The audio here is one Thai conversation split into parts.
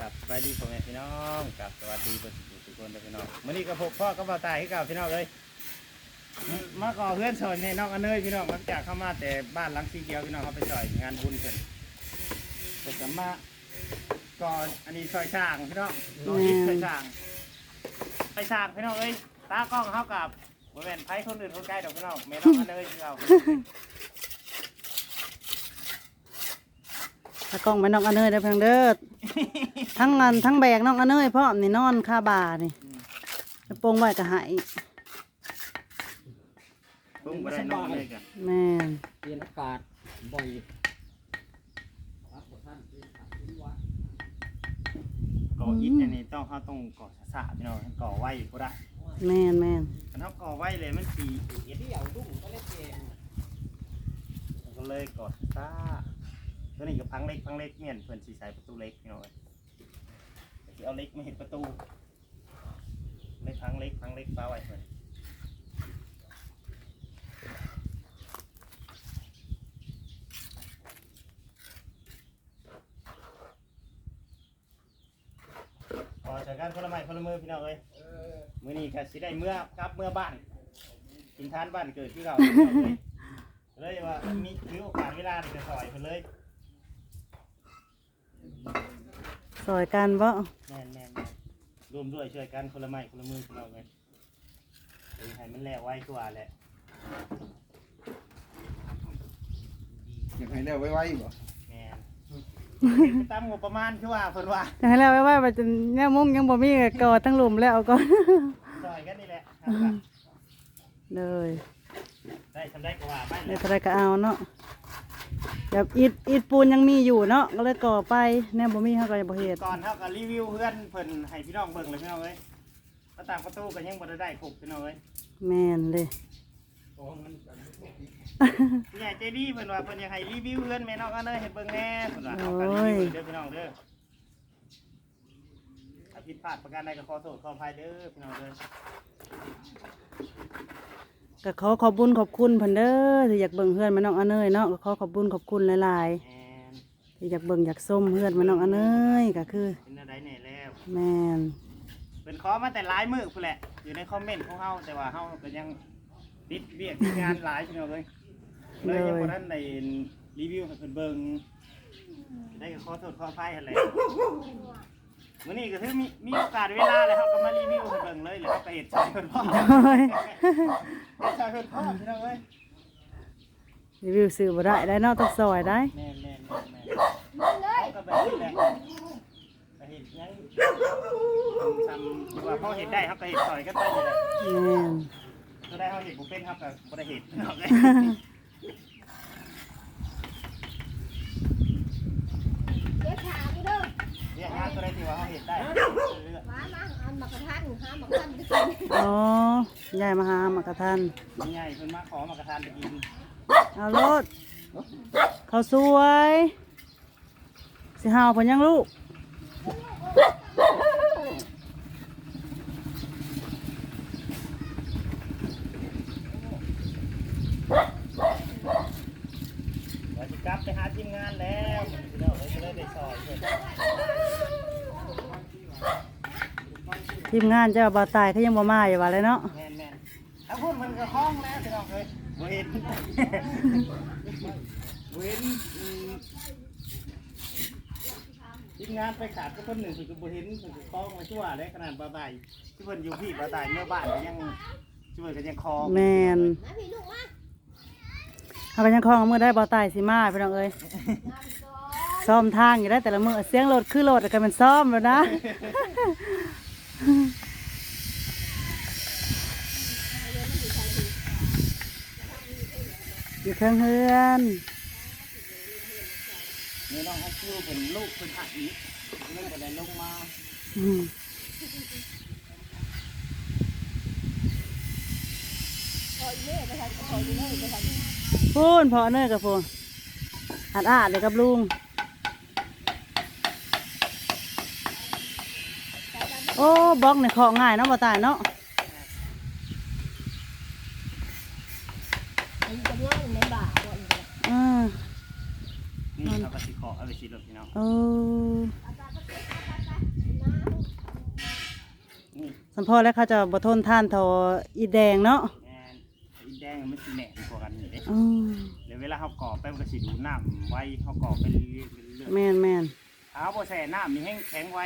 กับสบายดีพ่อแม่พี่น้องกับสวัสดีเพื่อนทุกคนทุกคนเด้อพี่น้องมื้อนี้ก็พบพ่อก็บ่าวตายให้กับพี่น้องเลยมาก่อเพื่อนสอนให้น้องอันเนยพี่น้องหลังจากเข้ามาแต่บ้านหลังสีเขียวพี่น้องเขาไปซอยงานบุญเพิ่นเพิ่นก็มาก่ออันนี้ซอยช่างพี่น้องก่ออิฐซอยช่างซอยช่างพี่น้องเอ้ยตากล้องเข้ากับบ่แม่นไผคนอื่นคนใกล้ดอกพี่น้องแม่น้องอันเนยคือเรา ตะกล้องไปน้องอเนยได้อเพียงเด้อทั้งงานทั้งแบกน้องอเนยพร้อมนี่นอนคาบานี่ไปโปรงไว้ก็หายปุ้งบ่ได้น้องอันเนยกันแม่นเปลี่ยนอากาศบ่อยก่ออิฐอันนี้ต้องเขาต้องก่อสะๆพี่น้องก่อไว้บ่ได้แม่นแม่นคันเขาก่อไว้เลยมันสีเดี๋ยวดุ้งก็เล่นเกมก็เลยก่อซ่า ตัวนี้ก็พังเล็กพังเล็กเมียนเพื่อนสีใส่ประตูเล็กพี่น้องสิเอาเล็กมาเห็นประตูเล็กพังเล็กพังเล็กฟ้าไว้เพื่อนพอจากการคนละไม้คนละมือพี่น้องเอ้ยมือนี้ก็สิได้เมื่อกลับเมื่อบ้านกินทานบ้านเกิดที่เราเลยว่ามีถือโอกาสเวลาจะซอยเพิ่นเลย ซอยกันบ่แม่นแม่นแม่นรวมด้วยช่วยกันคนละไม้คนละมือคนเราเลยเออให้มันแล้วไว้ตัวแหละอยากให้แล้วไว้ๆบ่แม่นไปตามงบประมาณคือว่าเพิ่นว่าจะให้แล้วไว้ว่ามันจะแนวมุ้งยังบ่มีก็กอทั้งหลุมแล้วก่อน ซอยกันนี่แหละครับเลยได้ทำได้ก็ว่าไปเดี๋แล้ยววเท่าไรก็เอาเนาะ แบบอิดอิดปูนยังมีอยู่เนาะก็เลยก่อไปแนวบ่มีเฮาก็บ่เฮ็ดก่อนเท่ากับรีวิวเพื่อนเพิ่นให้พี่น้องเบิ่งเลยพี่น้องเอ้ยประต่างประตูก็ยังบ่ได้ได้ครบพี่น้องเอ้ยแม่นเลยผู้ใหญ่ใจดีเพิ่นว่าเพิ่นอยากให้รีวิวเพื่อนแม่น้องอันเด้อเฮ็ดเบิ่งแหน่เพิ่นว่าเอากันรีวิวเด้อพี่น้องเด้อถ้าผิดพลาดประการใดก็ขอโทษขออภัยเด้อพี่น้องเด้อ ก็ขอขอบคุญขอบคุณเพิ่นเด้อที่อยากเบิ่งเฮือนมาน้องอเนยเนาะก็ขอขอบคุญขอบคุณหลายแอนๆที่อยากเบิ่งอยากส้มเฮือนมาน้องอเนยก็คือเป็นอะไรแน่แล้วแม่นเป็นขอมาแต่หลายมือพุ่นแหละอยู่ในคอมเมนต์ของเฮาแต่ว่าเฮาก็ยังติดเบียกติดงานหลายพี่น้องเลยเลยยังบ่ทันได้รีวิวให้เพิ่นเบิ่งได้ก็ขอโทษขออภัยหั่นแหละ มื้อนี้ก็ถือมีมีโอกาสเวลาแล้วเฮาก็มารีวิวให้เบิ่งเลยแล้วเฮาก็เฮ็ดใส่เพิ่นพร้อมโอ้ยเฮ็ดใส่เพิ่นพร้อมพี่น้องเอ้ยรีวิวซื้อบ่ได้ได้เนาะต้องซอยได้แม่นแม่นแม่นแม่นเขาก็แบบนี้แหละก็เห็นยังทำว่าเขาเห็นได้เขาก็เห็นต่อยกันไปนี่แหละ แม่น ก็ได้เขาเห็นบุเป็นครับแต่บ่ได้เห็นเอาเลย เดี๋ยวถามเด้อ เรียกงาน ตัวใดที่ว่าเขาเห็นได้เรื่อยหมามาเอามากระทันหามากระทันไปกินอ๋อยายมาหามากระทันๆมีใหญ่เพิ่นมาขอมากระทานไปกินเอารถเขาสวย สิหาวเพิ่นยังลูก ว่าสิกลับไปหาทีมงานแล้วพี่น้องเลยจะได้ได้ซอยเพิ่นทีมงานเจ้าบ่าวตายเขายังบ่มาอยู่ว่าเลยเนาะแม่นแม่นถ้าพูดมันก็คล้องแล้วพี่น้องเลยบ่เห็นบ่เห็นอืมทีมงานไปขาดก็คนหนึ่งคือบ่เห็นคือคล้องมาชั่วเลยขนาดบ่าวตายที่เพิ่นอยู่พี่บ่าวตายเมื่อบ้านก็ยังที่เพิ่นก็ยังคล้อง แม่นมาพี่ลูกมา เขาก็ยังคล้องเอามือได้บ่าวตายสิมาพี่น้องเอ้ยน้ำก่อนซ่อมทางอยู่ได้แต่ละมือเสียงรถคือรถก็เป็นซ่อมแล้วนะอยู่เทิงเฮือนนี่น้องฮักคิวเป็นลูกเป็นหักอีกเรื่องอะไรลงมาอืมขออีเม่ไปทันขออีเม่ไปทัน พูนพอเนยกับพูนอัดอาดเลยกับลุง โอ้บล็อกเนี่ยของง่ายเนาะบ่ตายเนาะอันนี้จะง่ายในบ่าบ่อีกแล้วอ่านี่เขาก็สิขอเอาไปสิรถพี่น้องโอ้อาจารย์ก็เก็บอาจารย์สันพ่อแล้วเขาจะบ่ทนท่านเทออีแดงเนาะ แม่นอีแดงมันสิแหน่กว่ากันนี่เด้ อืมเดี๋ยวเวลาเขาก่อไปมันก็สิดูน้ำไว้เขาก่อไปเรื่อยๆไปเรื่อยแม่นแม่นๆเท้าบ่แช่น้ำนี่แห้งแข็งไว้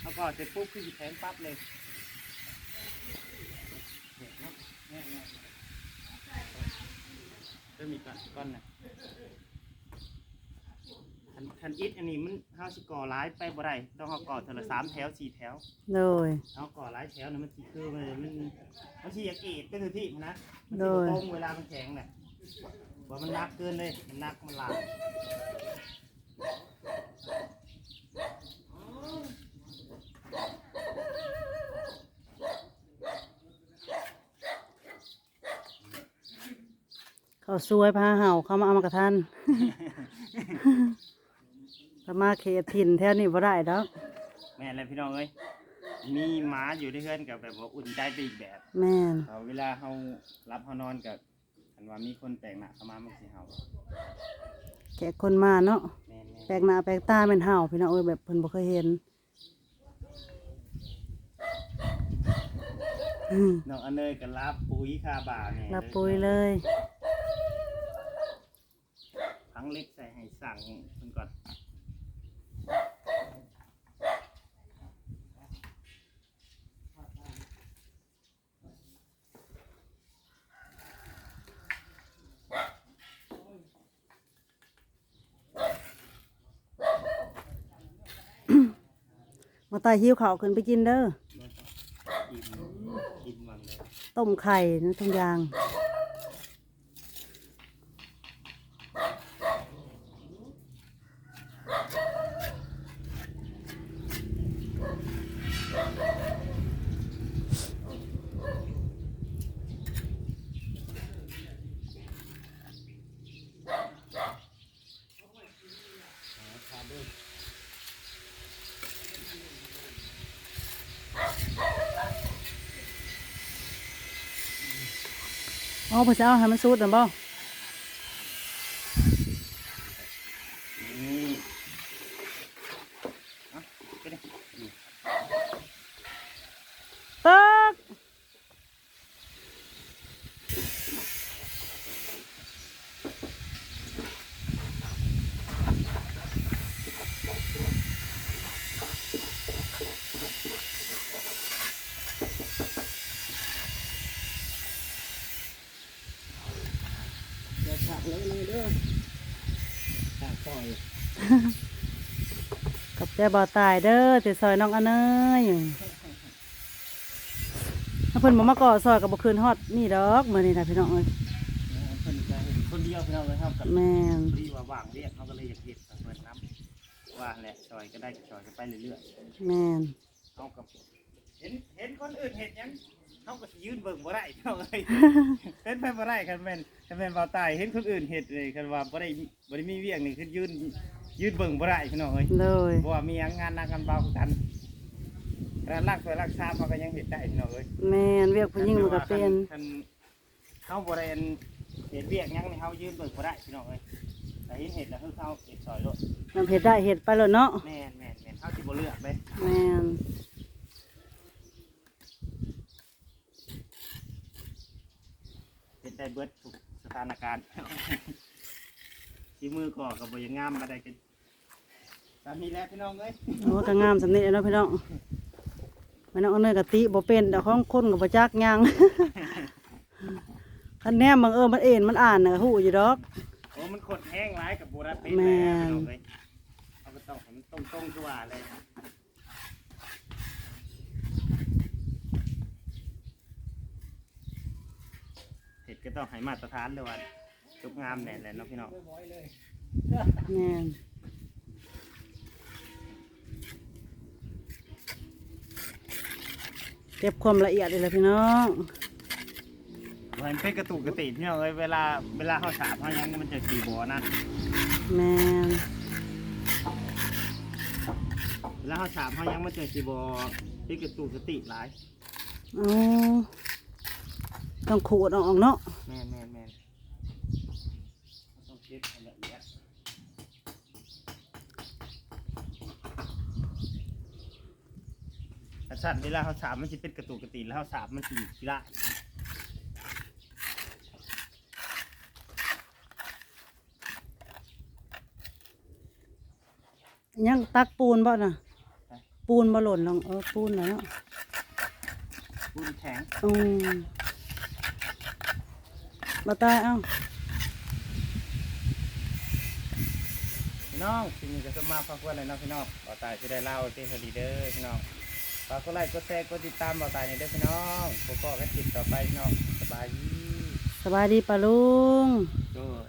เขาก่อเสร็จปุ๊บคือสิแข็งปั๊บเลยแม่นๆเริ่มมีก้อนก้อนนะ คันคันอิฐอันนี้มันเฮาสิก่อหลายไปบ่ได้ต้องเฮาก่อเทอละสามแถวสี่แถวโดยเอาก่อหลายแถวนะมันสิคือมันมันมันสิอยากเกตเป็นที่มันนะมันโดสิยบ่ตรงเวลามันแข็งน่ะว่ามันหนักเกินเลยมันหนักมันหลายเขาซวยพาเห่าเขามาเอามากระทัน ถ้ามาเขตถิ่นแถวนี้บ่ได้ดอกแม่นเลยพี่น้องเอ้ยมีหมาอยู่ที่เพื่อนกับแบบว่าอุ่นใจไปอีกแบบแม่นเอาเวลาเฮารับเฮานอนกับอันว่ามีคนแปลกหน้าเข้ามามันสิเฮาแขกคนมาเนาะแม่นแปลกหน้าแปลกตาเป็นเห่าพี่น้องเอ้ยแบบเพิ่นบ่เคยเห็นอืมๆน้องอันเนยก็รับปุ๋ยคาบ่าแม่รับปุ๋ยเลยทั้งเล็กใส่ให้สั่งเพิ่นก่อน ตายหิวเขาขึ้นไปกินเด้ออิ่มอิ่มมันเลยต้มไข่นะทุกอย่าง อ๋อเพิ่นจะเอาให้มันสุดน่ะบ่ นี่เอาไปดินี่ ตึก เดี๋ยวขับเลยเลยเด้อขับปล่อย กับใจบ่ตายเด้อแต่ซอยน้องอันเนยถ้าเพิ่นบ่มาก่อซอยก็บ่คืนฮอดนี่ดอกมื้อนี้นะพี่น้องเอ้ยเอาเพิ่นก็เห็นคนเดียวพี่น้องเลยครับกับแม่นพอดีว่าว่างเรียกเขาก็เลยอยากเห็ดกับเพิ่นน้ำว่าแหละซอยก็ได้ซอยก็ไปเรื่อยแม่นๆเขากับเห็นเห็นคนอื่นเห็ดหยังเขาก็สิยืนเบิ่งบ่ได้พี่น้องเอ้ยเห็นไปบ่ได้คันแม่นคันแม่นบ่ตายเห็นคนอื่นเห็ดเลยคันว่าบ่ได้บ่ได้มีเวียงนี่คือยืน ยืนเบิ่งบ่ได้พี่น้องเอ้ยเลยเพราะว่ามีหยังงานหนักงานเบากันการรักสวยรักษาเขาก็ยังเห็ดได้พี่น้องเอ้ยแม่นเวียกผู้หญิงมันก็เป็นคันเขาบ่ได้อันเห็ดเวียกหยังนี่เขายืนเบิ่งบ่ได้พี่น้องเอ้ยแต่เห็นเห็ดแล้วคือเขาเห็ดซอยโลดนำเฮ็ดได้เฮ็ดไปแล้วเนาะแม่นแม่นแม่นเขาสิบ่เลือกเลยแม่นเห็ดได้เบิดทุกสถานการณ์ ที่มือก่อกับบ่ยังงามมาได้กันตามนี้แหละพี่น้องเอ้ยโอ้ก็งามสำนี้เนาะพี่น้องแม่น้องอันเนยก็ติบ่เป็นแต่ของคนก็บ่จักหยังคันแนมบังเอิญมันเอ็นมันอ่านน่ะฮู้อยู่ดอก โอ้มันขดแห้งร้ายกับโบราณเป็นแม่แล้วนพี่น้องเอ้ยเอาไปต้องให้มันตรงตรงๆตัวเลยเห็ดก็ต้องให้มาตรฐานด้วยว่า จบงามแน่เลยเนาะพี่น้องแม่นเก็บความละเอียดเลยล่ะพี่น้องมันเป็นกระตุกกระติพี่น้องเอ้ยเวลาเวลาเขาสาบเขายังมันจะขี่บัวนั่นแม่นเวลาเขาสาบเขายังมันจะขี่บัวเป็นกระตุกกระติหลายอ๋อต้องขูดออกเนาะ แม่นแม่นแม่นต้องเช็ดให้ละเอียด ส ถ้าสัตว์เวลาเขาสาบมันจะเป็นกระตุกกระตีแล้วเขาสาบมันสีกีละยังตักปูนบ่น่ะ ปูนบ่หล่นลงเออปูนน่ะเนาะปูนแข็งอืมบ่ตายเอ้าพี่น้องสิ่งนี้ก็จะมาฝากไว้เลยเนาะพี่น้องบ่าวตายจะได้เล่าที่คดีเด้อพี่น้องฝากกดไลค์กดแชร์กดติดตามบ่าวตายในเด้อพี่น้องพบกันคลิปต่อไปพี่น้องสบายดีสบายดีปะลุง โดย